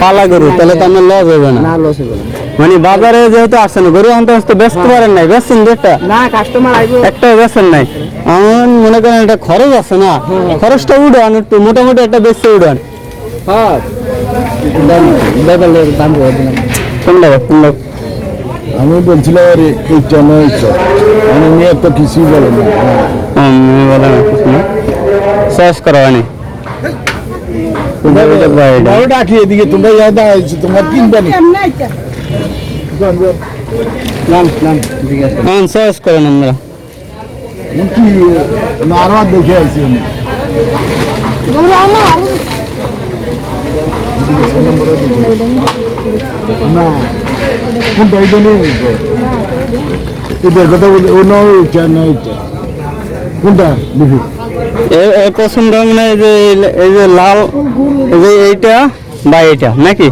পালা গরু তাহলে তো আমার লস হবে না। না লস হবে না। মানে বাজারে যেহেতু আসছেন গরু আনতে আসতে ব্যস্ত পারেন নাই বেচছেন দুটা না কাস্টমার আইবো। একটা বেচছেন নাই। আমার মনে করেন একটা খরচ আছে না খরচটা উড়ান একটু মোটামুটি একটা বেচতে উড়ান। হ্যাঁ। দাম বেগালের দিলাম। কোনটা কোনটা আমি বলছিলাম আরে এইটা না এইটা আমি নিয়ে তো কিছুই বলে না আমি বলে না কিছু না। শেষ করা হয়নি। বড় ডাকি এদিকে তোমরা ইয়াদ আইছো তোমার কিনবে না নাম নাম ঠিক আছে হ্যাঁ শেষ করেন আমরা কি নারবা দেখে আইছি আমি না কোনটা এইটা নেই এটা কথা বলি ও না এইটা না এইটা কোনটা দেখি এ- এ পছন্দ মানে এই যে এই যে লাল এই যে এইটা বা এইটা নাকি?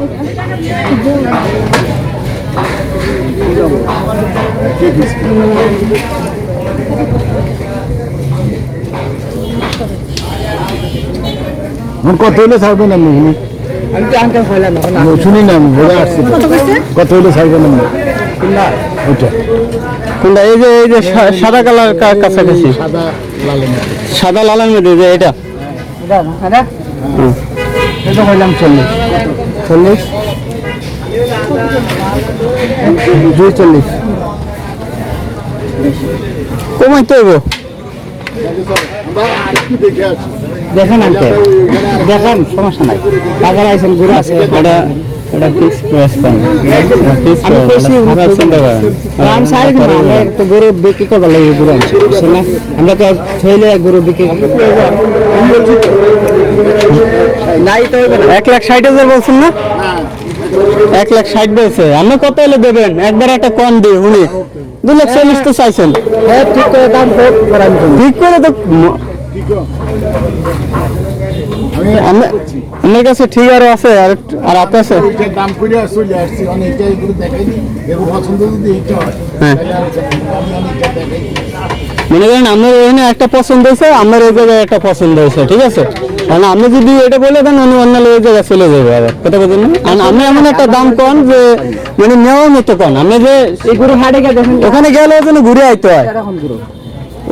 কত হইলে ছাড়বেন আপনি শুনি না আমি আসছি। কত হইলে ছাড়বেন আপনি কোনটা এই যে এই যে সাদা কালার কাছাকাছি। সাদা। সাদা লালের মধ্যে যে এটা। চল্লিশ। চল্লিশ? দুই চল্লিশ। হইব দেখেন আনতে দেখেন সমস্যা নাই। বাজার আইসেন ঘুরে আছে। এটা এটা ফিক্স প্রাইস কম ফিক্স আমি চিন্তা করেন আমি সারি দিন আমরা তো গরু বিক্রি করবার লাগে গরু আনছি। না? আমরা তো থইলে গরু বিক্রি নাই তো এক লাখ ষাট হাজার বলছেন না? এক লাখ ষাট বলছে। আপনি কত হলে দেবেন? একবার একটা কম দিয়ে উনি। দু লাখ চল্লিশ তো চাইছেন। হ্যাঁ ঠিক করে দাম আমি। ঠিক করে তো আমি- আমার কাছে ঠিক আরও আছে আর আর আপনার আছে। দাম করে চলে আসছি অনেকটা এগুলো দেখেনি এগুলো পছন্দ যদি এইটা হয় হ্যাঁ। আমি মনে করেন আমার এখানে একটা পছন্দ হয়েছে আমার এই জায়গায় একটা পছন্দ হয়েছে ঠিক আছে? কারণ আপনি যদি এটা বলে দেন উনি অন্য ওই জায়গায় চলে যাবে আবার। কথা বলছেন না? কারণ আমি এমন একটা দাম কম যে মানে নেওয়ার মতো কম। আমি যে ওখানে গেলেও যেন ঘুরে আইতে হয়।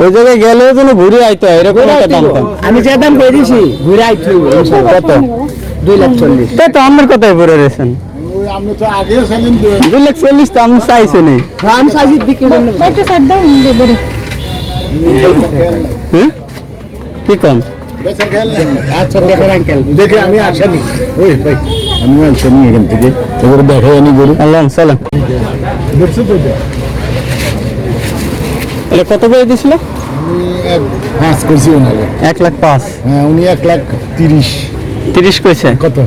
ওই জায়গায় গেলেও যেন ঘুরে আইতে হয় এরকম একটা দাম কম। আমি যে দাম করে দিছি? ঘুরে আইতে কত? দুই লাখ চল্লিশ। তাই তো আমার কথাই পড়ে রয়েছেন দুই লাখ চল্লিশ তো আমি চাইছি নি। আমি বিক্রি দেবো হ্যাঁ? কি কম? দেখে আমি আসেনি ওই ভাই আমি আসেনি এখান থেকে। দেখে আনি গরু। আল্লাহ সালাম। দেখছ তো এটা? কত করে দিছিল পাঁচ করছি ওনাকে। এক লাখ পাঁচ। হ্যাঁ উনি এক লাখ তিরিশ। তিরিশ কইছে কত?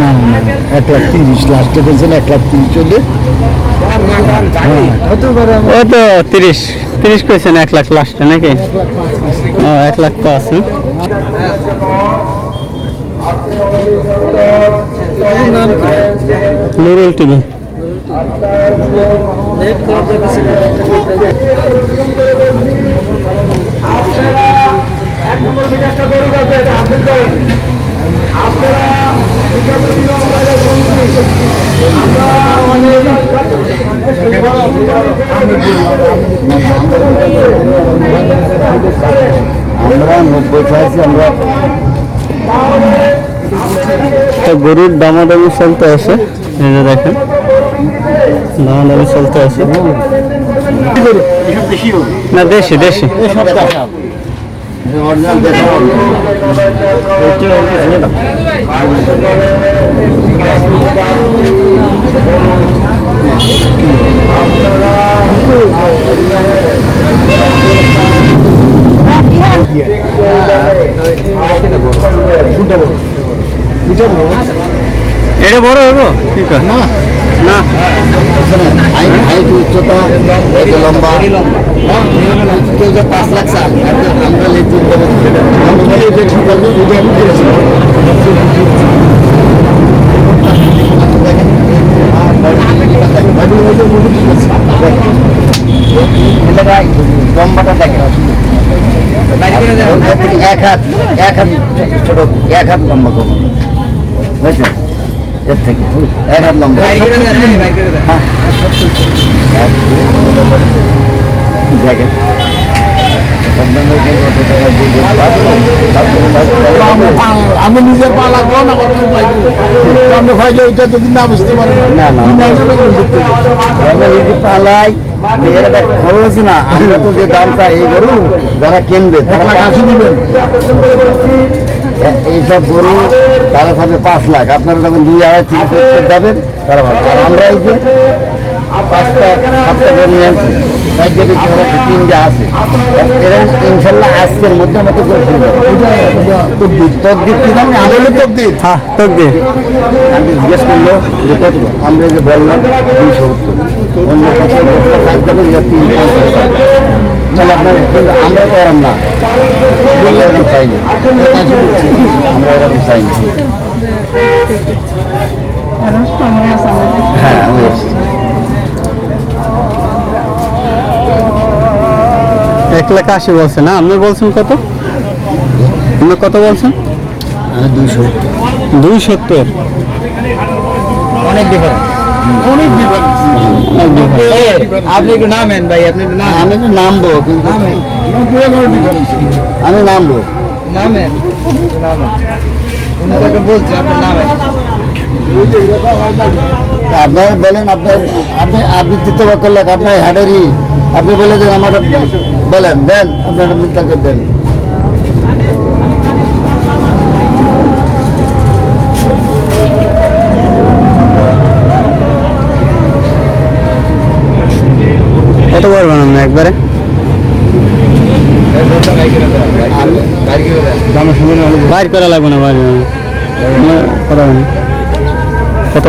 না না এক লাখ তিরিশ। লাস্টে বলছেন এক লাখ তিরিশ চলে ও তো তিরিশ। তিরিশ কইছেন এক লাখ লাস্টে নাকি? ও এক লাখ পাঁচ হ্যাঁ? নুরুল টিভি। আমরা নব্বই চাইছি আমরা গরুর দামাদামি চলতে আছে। এই দেখেন দামাদামি চলতে আছে না দেশি দেশি। এটা বড় হব? কি কয়? না না হাইট হাইট উচ্চতা এই যে লম্বা কেউ যে পাঁচ লাখ চাল আমরা ঠিক আছে এটা আমি করেছি লম্বাটা দেখেন এক হাত এক হাত ছোট এক হাত লম্বা করব। বুঝছেন এর থেকে এক হাত লম্বা। হ্যাঁ। দেখেন। আমি নিজের পা লাগবো না কত ভাইলে ওইটা যদি না বুঝতে পারেন না না যে পালাই মেয়েরা দেখ খবর না? আমরা তো যে দামটা এই গরু যারা কিনবে তারা কাছে দিবেন। এইসব গরু তারা থাকবে পাঁচ লাখ। আপনারা যখন দুই আড়াই তিন যাবেন তারা ভালো। আর আমরা এই যে পাঁচটা সাতটা নিয়ে আনছি আছে। এরা ইনশাল্লাহ আজকের মধ্যে আমাকে করে ফেলবে। তকদির তকদির কি তকদির। হ্যাঁ তোক আমি জিজ্ঞেস করল যে কত আমরা যে বললাম দুইশো অন্য কিছু তিন তাহলে আপনার আমরা তো এরম না। বললে এরকম চাই আমরা হ্যাঁ আমি এক লাখ আশি বলছেন না? আপনি বলছেন কত? আপনি কত বলছেন? দুইশো দুই সত্তর। অনেক ডিফারেন্স অনেক। আপনি একটু নামেন ভাই আপনি একটু আমি নামবো কিন্তু আমি নামবো। নামেন। নামেন উনি তোকে নামেন। আপনার বলেন আপনার আপনি আপনি করলেন আপনার হাডেরই আপনি বলে দেন আমার বলেন দেন আপনার মিথ্যাকে দেন। কত পারবেন আপনি একবারে? বাইর করা লাগবে না বাইর কত? কত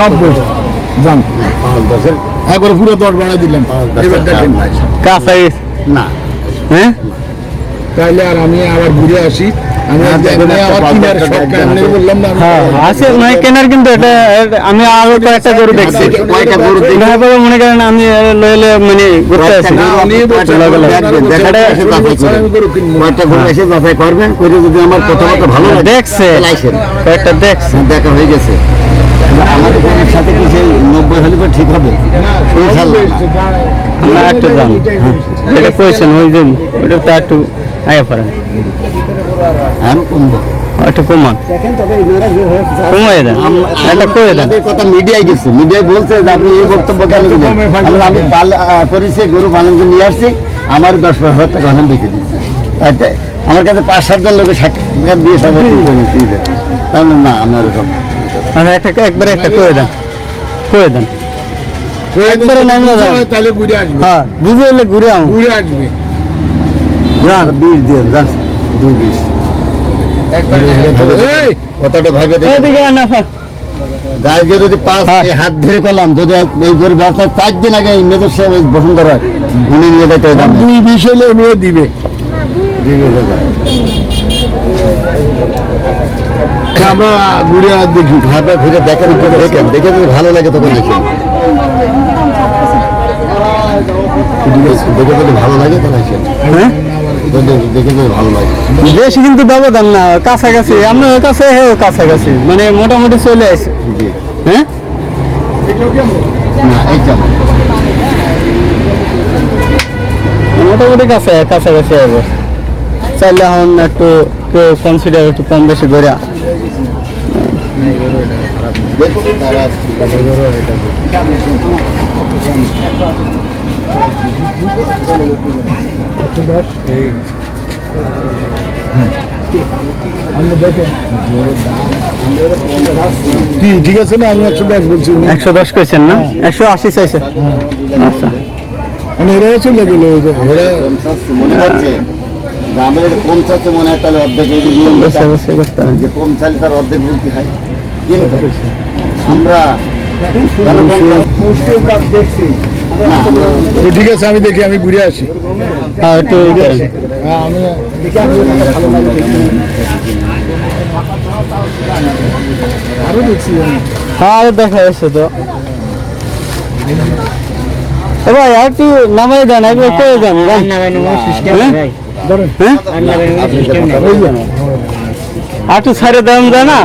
নব্বই। যান একবার পুরো দশ বাড়াই দিলাম এবার না হ্যাঁ তাহলে আর আমি আবার ঘুরে আসি আমি হ্যাঁ মানে আরও কয়েকটা গরু দেখছি মনে করেন আমি লইলে মানে ঘুরতে আসি না, উনি বলছেন, লাগে লাগে। দেখবেন, দেখাটা দেখবেন, এসে যাচাই বলছেন, করেন। আমি কয়েকটা দেখছে দেখা হয়ে গেছে আমাদের সাথে কি সেই নব্বই হলে পরে ঠিক হবে? ইনশাল্লাহ আমরা একটু দাম এটা ওই দিন ওটা তো একটু আয়া পারেন আমি কমবো একটু কমান। কমাই দেন। একটা করে দেন। কথা মিডিয়ায় গেছে। মিডিয়ায় বলছে যে আপনি এই বক্তব্য কেন দিলেন? আমি আমি করেছি গরু পালন করে নিয়ে আসছি। আমার দশ বারো হাজার টাকা আমি বিক্রি দিচ্ছি তাই আমার কাছে পাঁচ সাতজন লোকের সাক্ষাৎকার দিয়ে সবাই না আমার ওরকম আচ্ছা একটা একবারে একটা করে দেন। করে দেন। একবারে নামিয়ে দাও। তাহলে ঘুরে আসবে। হ্যাঁ বুঝে এলে ঘুরে আম ঘুরে আসবে। যান বিশ দিয়ে যান দুই বিশ। কতটা ভাবে এদিকে গায়ে দিয়ে যদি পাঁচ হ্যাঁ। হাত ধরে পেলাম যদি এই গরু ব্যবসা চার দিন আগে মেজর সাহেব বসুন্ধরা উনি নিয়ে যেতে দাম দুই বিশ হলে উনিও দিবে। আমরা ঘুরে দেখি ভাবে ঘুরে দেখেন দেখেন দেখে যদি ভালো লাগে তখন দেখেন দেখে যদি ভালো লাগে তাহলে আসেন হ্যাঁ? দেখে ভালো লাগে। বেশি কিন্তু ব্যবধান না কাছাকাছি। আপনার কাছে হেও কাছাকাছি। মানে মোটামুটি চলে আসে। হ্যাঁ? না এই যেমন মোটামুটি কাছে কাছাকাছি হবে। চাইলে এখন একটু কেউ কনসিডার একটু কম বেশি করে দেখুন তারা কি ঠিক আছে না আমি একশো দশ বলছি। একশো দশ করেছেন না? একশো আশি চাইছে। আচ্ছা। মানে এরা চলে গেল মনে হচ্ছে আমাদের কম চাচ্ছে মনে হয় তাহলে অর্ধেক এই যে কম চাইলে তার অর্ধেক বলতে হয়। কিন্তু আমরা ঠিক আছে আমি দেখি আমি ঘুরে আসি। হ্যাঁ। হ্যাঁ হ্যাঁ দেখা যাচ্ছে তো। ভাই আর একটু নামাই দেন একবার করে দেন একটু ছাড়ে দেন যায় না?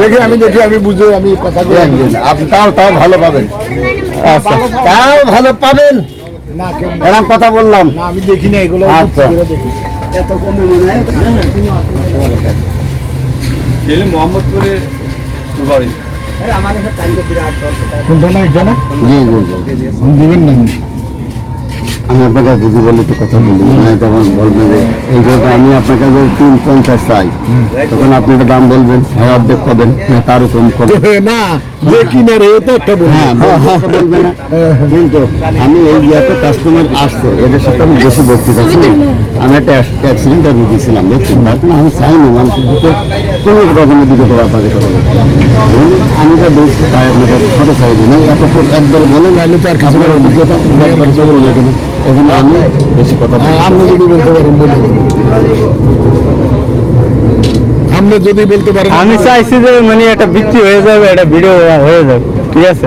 দেখি আমি দেখি আমি বুঝে আমি কথা বলি। আপনি তাও তাও ভালো পাবেন। আচ্ছা। তাও ভালো পাবেন? না এরকম কথা বললাম। না আমি দেখি না এগুলো আচ্ছা। কোনটা না এটা না জি। জি জি। দিবেন না। আমি আপনাকে যদি বলে তো কথা বলি। মানে তখন বলবেন যে এই কথা আমি আপনাকে যে তিন পঞ্চাশ চাই তখন আপনি একটা দাম বলবেন হ্যাঁ অর্ধেক পাবেন। হ্যাঁ তারও কম করবেন। না দেখি না রে তো হ্যাঁ বলবে না। কিন্তু আমি এই ইয়াতে কাস্টমার আসছে এদের সাথে আমি বেশি বলতে চাচ্ছি না। আমি একটা অ্যাক্সিডেন্ট আমি দিয়েছিলাম দেখছেন? তারপরে আমি চাইনি মানুষের দিকে কোনো রকমের দিকে তো আপনাদের কথা আমি যা বলছি তাই আপনাকে ছোটো চাইছি না এত একবার বলে নাহলে তো আর কিছু অভিজ্ঞতা এখন আমি বেশি কথা আপনি যদি বলতে পারেন দেবেন। যদি বলতে পারেন আমি চাইছি যে মানে একটা বিক্রি হয়ে যাবে একটা ভিডিও হয়ে যাবে। ঠিক আছে?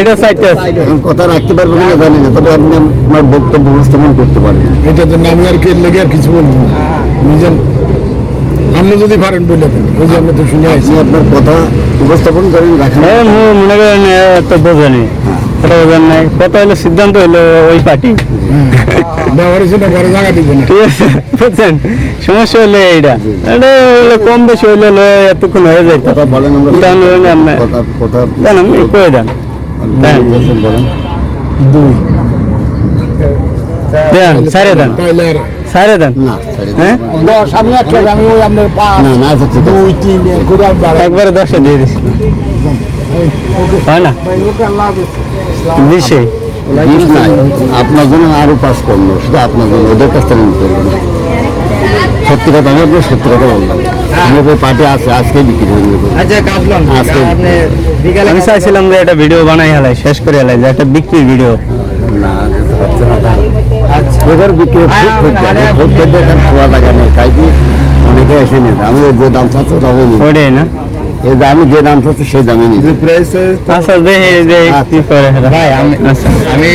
এটা চাইতে আছে। কথা রাখতে পারবেন না জানি না তবে আপনি আমার বক্তব্য উপস্থাপন করতে পারবেন এটা তো আমি আর কে লেগে আর কিছু বলব না। বুঝলেন আপনি যদি পারেন বলে দেন। ওই যে আমরা তো শুনে আছি আপনি আপনার কথা উপস্থাপন করেন রাখেন। মু- মনে করেন তো বোঝেনি। এটা বোঝেন নাই কথা হলো সিদ্ধান্ত হলো ওই পার্টি। ঠিক আছে বুঝছেন? সমস্যা হলো এইটা। এটা হলো কম বেশি হইলে এতক্ষণ হয়ে যায় আমরা। দেন। করে হ্যাঁ? দশ আমি আমি ওই আপনার পাঁচ না। দুই তিন একবারে দশটা দিয়ে দিস হয় না? নাই আপনার জন্য আরও পাস করল শুধু আপনার জন্য ওদের কাছ থেকে নিতে পারবেন সত্যি কথা আমি আপনার সত্যি কথা বললাম আমাদের পার্টি আছে আজকে বিক্রি হয়ে যাবে আচ্ছা আজকে আমি চাইছিলাম যে একটা ভিডিও বানাই হেলাই শেষ করে হেলাই যে একটা বিক্রির ভিডিও না এবার বিক্রি খুব হচ্ছে খুব খেতে এখানে খোয়া লাগে না তাই কি অনেকে এসে নিয়ে আমি যে দাম চাচ্ছি তবে ওটাই না এই যে আমি যে দাম চাচ্ছি সেই দামে নিই আচ্ছা দেখে যে কি করে ভাই আমি আচ্ছা। আমি